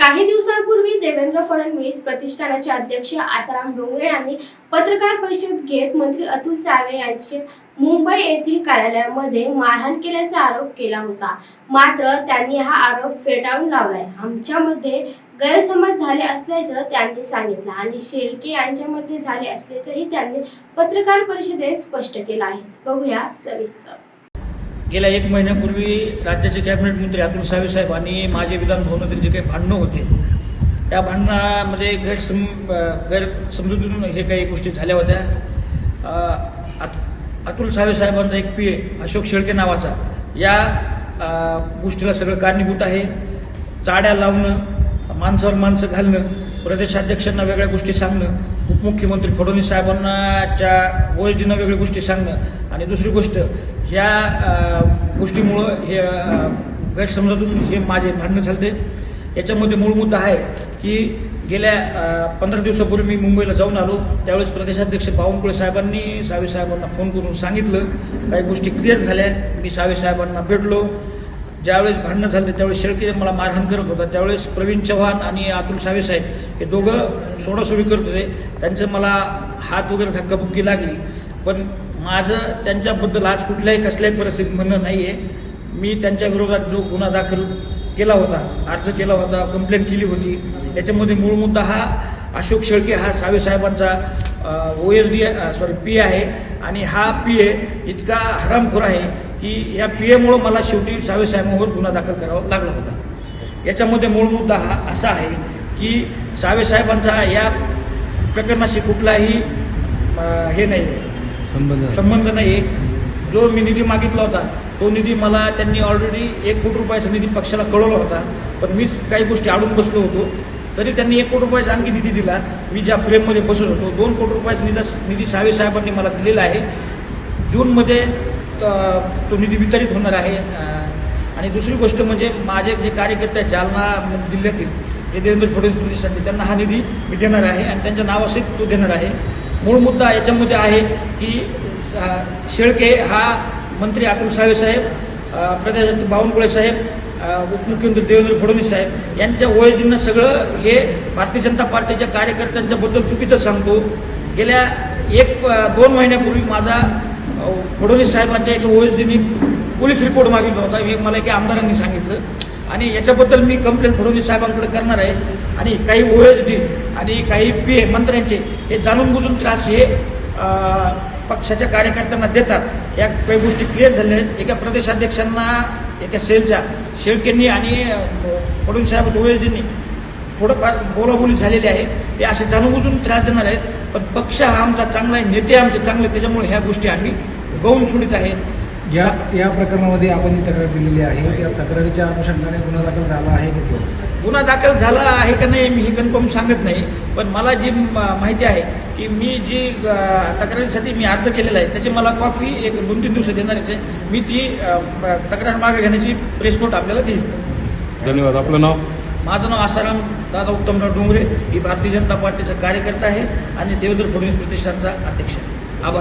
काही दिवसांपूर्वी देवेंद्र फडणवीस प्रतिष्ठानाचे अध्यक्ष आसाराम डोंगरे यांनी पत्रकार परिषद घेत मंत्री अतुल सावे यांचे मुंबई येथील कार्यालयामध्ये मारहाण केल्याचा आरोप केला होता. मात्र त्यांनी हा आरोप फेटाळून लावलाय. आमच्यामध्ये गैरसमज झाले असल्याचं त्यांनी सांगितलं आणि शेळके यांच्यामध्ये झाले असल्याचंही त्यांनी पत्रकार परिषदेत स्पष्ट केलं आहे. बघूया सविस्तर. गेल्या एक महिन्यापूर्वी राज्याचे कॅबिनेट मंत्री अतुल सावे साहेब आणि माझे विधानभवनातील जे काही भांडणं होते त्या भांडणामध्ये गैरसम गैरसमजुतीतून हे काही गोष्टी झाल्या होत्या. अत- अतुल सावे साहेबांचा एक पी अशोक शेळके नावाचा या गोष्टीला सगळं कारणीभूत आहे. चाड्या लावणं माणसावर माणसं घालणं प्रदेशाध्यक्षांना वेगळ्या गोष्टी सांगणं उपमुख्यमंत्री फडणवीस साहेबांनाच्या ओएसडीनं वेगळ्या गोष्टी सांगणं आणि दुसरी गोष्ट ह्या गोष्टीमुळं हे गैरसमजातून हे माझे भांडणं झाले याच्यामध्ये मूळ मुद्दा आहे की गेल्या पंधरा दिवसापूर्वी मी मुंबईला जाऊन आलो. त्यावेळेस प्रदेशाध्यक्ष बावनकुळे साहेबांनी सावे साहेबांना फोन करून सांगितलं. काही गोष्टी क्लिअर झाल्या. मी सावे साहेबांना भेटलो. ज्यावेळेस भांडणं झालं त्यावेळेस शेळके मला मारहाण करत होता. त्यावेळेस प्रवीण चव्हाण आणि अतुल सावे साहेब हे दोघं सोडासोडी करत होते. त्यांचं मला हात वगैरे धक्काबुक्की लागली. पण माझं त्यांच्याबद्दल आज कुठल्याही कसल्याही परिस्थितीत म्हणणं नाही आहे मी त्यांच्या विरोधात जो गुन्हा दाखल केला होता अर्ज केला होता कंप्लेंट केली होती याच्यामध्ये मूळ मुद्दा हा अशोक शेळके हा सावे साहेबांचा O S D sorry P आहे आणि हा पी ए इतका हरामखोर आहे की या पी एमुळं मला शेवटी सावे साहेबांवर गुन्हा दाखल करावा लागला होता. याच्यामध्ये मूळ मुद्दा हा असा आहे की सावे साहेबांचा या प्रकरणाशी कुठलाही हे नाही आहे संबंध संबंध नाही. जो मी निधी मागितला होता तो निधी मला त्यांनी ऑलरेडी एक कोटी रुपयाचा निधी पक्षाला कळवला होता. पण मीच काही गोष्टी आडून बसलो होतो. तरी त्यांनी एक कोटी रुपयाचा आणखी निधी दिला. मी ज्या फ्रेममध्ये बसत होतो दोन कोटी रुपयाचा निधी निधी सावे साहेबांनी मला दिलेला आहे. जूनमध्ये तो निधी वितरित होणार आहे. आणि दुसरी गोष्ट म्हणजे माझे जे कार्यकर्ते आहेत जालना जिल्ह्यातील जे देवेंद्र फडणवीस प्रतिष्ठानचे त्यांना हा निधी मी देणार आहे आणि त्यांच्या नावासहित तो देणार आहे. मूळ मुद्दा याच्यामध्ये आहे की शेळके हा मंत्री अतुल सावे साहेब प्रदेशाध्यक्ष बावनकुळे साहेब उपमुख्यमंत्री देवेंद्र फडणवीस साहेब यांच्या ओळखीनं सगळं हे भारतीय जनता पार्टीच्या कार्यकर्त्यांच्याबद्दल चुकीचं सांगतो. गेल्या एक दोन महिन्यापूर्वी माझा फडणवीस साहेबांच्या एका ओएसडीने पोलीस रिपोर्ट मागितला होता. हे मला एका आमदारांनी सांगितलं. आणि याच्याबद्दल मी कंप्लेंट फडणवीस साहेबांकडे करणार आहे. आणि काही ओएसडी आणि काही पी ए मंत्र्यांचे हे जाणून बुजून त्रास हे पक्षाच्या कार्यकर्त्यांना देतात. या काही गोष्टी क्लिअर झाल्या आहेत. एका प्रदेशाध्यक्षांना एका सेलच्या शेळकेंनी आणि फडणवीस साहेबांच्या ओएसडींनी थोडंफार बोलाबोली झालेली आहे. ते असे जाणूनबुजून त्रास देणार आहेत. पण पक्ष हा आमचा चांगला आहे नेते आमचे चांगले त्याच्यामुळे ह्या गोष्टी आम्ही गौण सोडित आहेत या या प्रकरणामध्ये आपण जी तक्रार दिलेली आहे त्या तक्रारीच्या अनुषंगाने गुन्हा दाखल झाला आहे की गुन्हा दाखल झाला आहे का नाही मी हे कन्फर्म सांगत नाही. पण मला जी म- माहिती आहे की मी जी तक्रारीसाठी मी अर्ज केलेला आहे त्याची मला कॉफी एक दोन तीन दिवसात देणारच आहे. मी ती तक्रार मागे घेण्याची प्रेस नोट आपल्याला देईल धन्यवाद. आपलं नाव? माझं नाव आसाराम दादा उत्तमराव डोंगरे. ही भारतीय जनता पार्टीचा कार्यकर्ता आहे आणि देवेंद्र फडणवीस प्रतिष्ठानचा अध्यक्ष आहे.